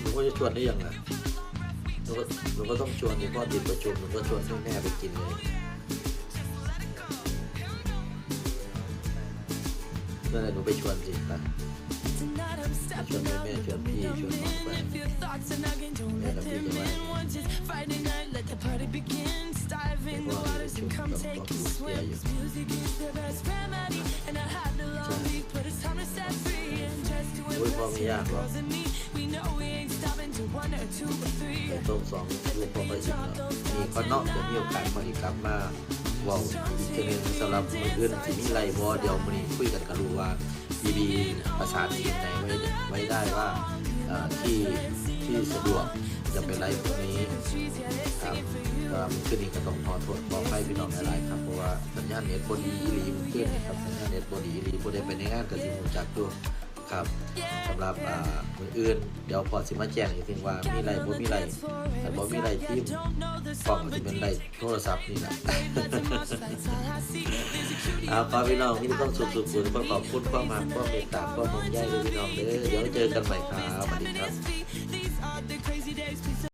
หนูก็จะชวนได้ยังไงหนูก็หนูก็ต้องชวนดิพ่อติดประชุมหนูก็ชวนให้แม่ไปกินเลยนั่นแหละหนูไปชวนสิไปชวนแม่ชวนพี่ชวนน้องไปแม่กับพี่จะว่าเพราะว่ามีประชุมกับพ่อครูเสียอยู่ โอ้อไม่ยากหรอกแต่ต้มสองลูกพอก็อิ่มแล้วมีคอนเนอกจะมีโอกาสมาอีกกลับมาว้าอีกเทอนึงสำหรับมืออื่นสิมีไรบอเดี๋ยวมันนี้คุยกันกันรู้ว่าบีบีประสานทีมไหนไว้ไว้ได้ว่าที่ที่สะดวกจะเป็นไรพวกนี้ครับก็ขึ้นอีกก็ต้องขอโทษขอให้พี่น้องหลายๆครับเพราะว่าสัญญาณเน็ตบดีอีหลีมันขึ้นครับสัญญาณเน็ตบดีอีหลีผู้ใดไปในงานก็สิรู้จักด้ว ครับสำหรับอ่ามืออื่น เดี๋ยวพอสิมาแจ้งอีกทีว่ามีไรบ่มีไรแต่บ่มีไรทีมฟองจะเป็นไรโทรศัพท์นี่แหละเอาฝาพี่น้องที่ต้องสุขสุขสุขขอบคุณความรักความเมตตาความห่วงใยเลยพี่น้องเด้อเดี๋ยวเจอกันใหม่ครับสวัสดีครับ